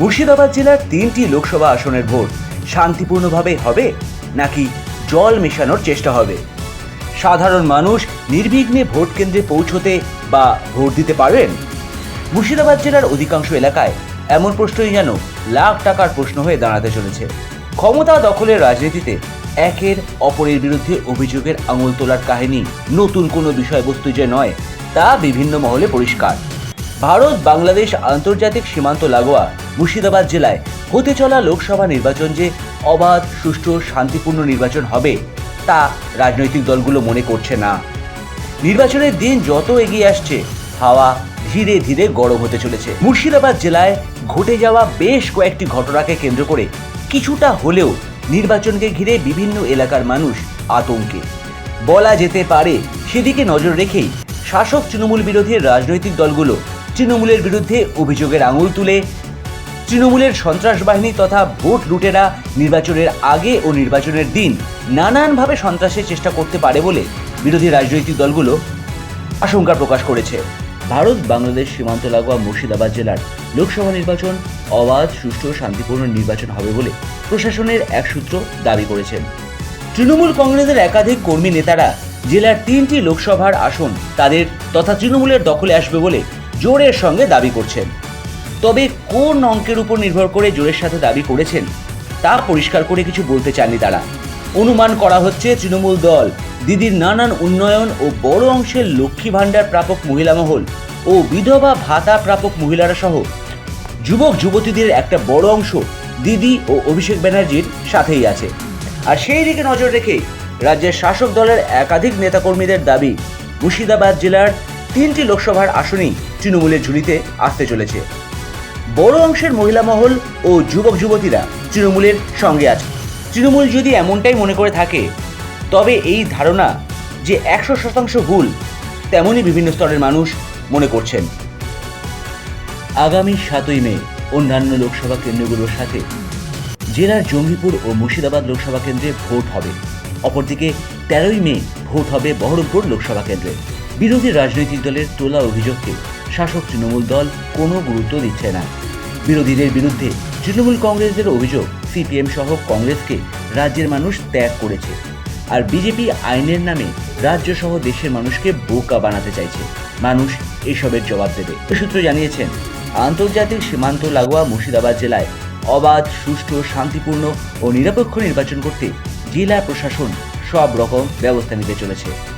মুর্শিদাবাদ জেলার তিনটি লোকসভা আসনের ভোট শান্তিপূর্ণভাবে হবে নাকি জল মেশানোর চেষ্টা হবে? সাধারণ মানুষ নির্বিঘ্নে ভোট কেন্দ্রে পৌঁছতে বা ভোট দিতে পারবেন? মুর্শিদাবাদ জেলার অধিকাংশ এলাকায় এমন প্রশ্নই যেন লাখ টাকার প্রশ্ন হয়ে দাঁড়াতে চলেছে। ক্ষমতা দখলের রাজনীতিতে একের অপরের বিরুদ্ধে অভিযোগের আঙুল তোলার কাহিনী নতুন কোনো বিষয়বস্তু যে নয়, তা বিভিন্ন মহলে পরিষ্কার। ভারত বাংলাদেশ আন্তর্জাতিক সীমান্ত লাগোয়া মুর্শিদাবাদ জেলায় হতে চলা লোকসভা নির্বাচন যে অবাধ, সুষ্ঠু, শান্তিপূর্ণ নির্বাচন হবে, তা রাজনৈতিক দলগুলো মনে করছে না। নির্বাচনের দিন যত এগিয়ে আসছে, হাওয়া ধীরে ধীরে গরম হতে চলেছে। মুর্শিদাবাদ জেলায় ঘটে যাওয়া বেশ কয়েকটি ঘটনাকে কেন্দ্র করে কিছুটা হলেও নির্বাচনকে ঘিরে বিভিন্ন এলাকার মানুষ আতঙ্কে। বলা যেতে পারে, সেদিকে নজর রেখেই শাসক তৃণমূল বিরোধী রাজনৈতিক দলগুলো তৃণমূলের বিরুদ্ধে অভিযোগের আঙুল তুলে তৃণমূলের সন্ত্রাস বাহিনী তথা ভোট লুটেরা নির্বাচনের আগে ও নির্বাচনের দিন নানানভাবে সন্ত্রাসের চেষ্টা করতে পারে বলে বিরোধী রাজনৈতিক দলগুলো আশঙ্কা প্রকাশ করেছে। ভারত, বাংলাদেশ সীমান্ত লাগোয়া মুর্শিদাবাদ জেলার লোকসভা নির্বাচন অবাধ, সুষ্ঠু, শান্তিপূর্ণ নির্বাচন হবে বলে প্রশাসনের এক সূত্র দাবি করেছেন তৃণমূল কংগ্রেসের একাধিক কর্মী নেতারা জেলার তিনটি লোকসভার আসন তাদের তথা তৃণমূলের দখলে আসবে বলে জোরের সঙ্গে দাবি করছেন। তবে কোন অঙ্কের উপর নির্ভর করে জোরের সাথে দাবি করেছেন, তা পরিষ্কার করে কিছু বলতে চাননি তারা। অনুমান করা হচ্ছে তৃণমূল দল, দিদির নানান উন্নয়ন ও বড় অংশের লক্ষ্মী ভাণ্ডার প্রাপক মহিলা মহল ও বিধবা ভাতা প্রাপক মহিলারা সহ যুবক যুবতীদের একটা বড় অংশ দিদি ও অভিষেক ব্যানার্জির সাথেই আছে। আর সেই দিকে নজর রেখে রাজ্যের শাসক দলের একাধিক নেতাকর্মীদের দাবি, মুর্শিদাবাদ জেলার তিনটি লোকসভার আসনেই তৃণমূলের ঝুলিতে আসতে চলেছে। বড় অংশের মহিলা মহল ও যুবক যুবতীরা তৃণমূলের সঙ্গে আছে তৃণমূল যদি এমনটাই মনে করে থাকে, তবে এই ধারণা যে একশো শতাংশ ভুল, তেমনই বিভিন্ন স্তরের মানুষ মনে করছেন। আগামী সাতই মে অন্যান্য লোকসভা কেন্দ্রগুলোর সাথে জেলার জঙ্গিপুর ও মুর্শিদাবাদ লোকসভা কেন্দ্রে ভোট হবে। অপরদিকে তেরোই মে ভোট হবে বহরমপুর লোকসভা কেন্দ্রে। বিরোধী রাজনৈতিক দলের তোলা অভিযোগকে শাসক তৃণমূল দল কোনো গুরুত্ব দিচ্ছে না। বিরোধীদের বিরুদ্ধে তৃণমূল কংগ্রেসের অভিযোগ সিপিএম সহ কংগ্রেসকে রাজ্যের মানুষ ত্যাগ করেছে। আর বিজেপি আইনের নামে রাজ্য সহ দেশের মানুষকে বোকা বানাতে চাইছে। মানুষ এসবের জবাব দেবে। সূত্র জানিয়েছেন, আন্তর্জাতিক সীমান্ত লাগোয়া মুর্শিদাবাদ জেলায় অবাধ, সুষ্ঠু, শান্তিপূর্ণ ও নিরপেক্ষ নির্বাচন করতে জেলা প্রশাসন সব রকম ব্যবস্থা নিতে চলেছে।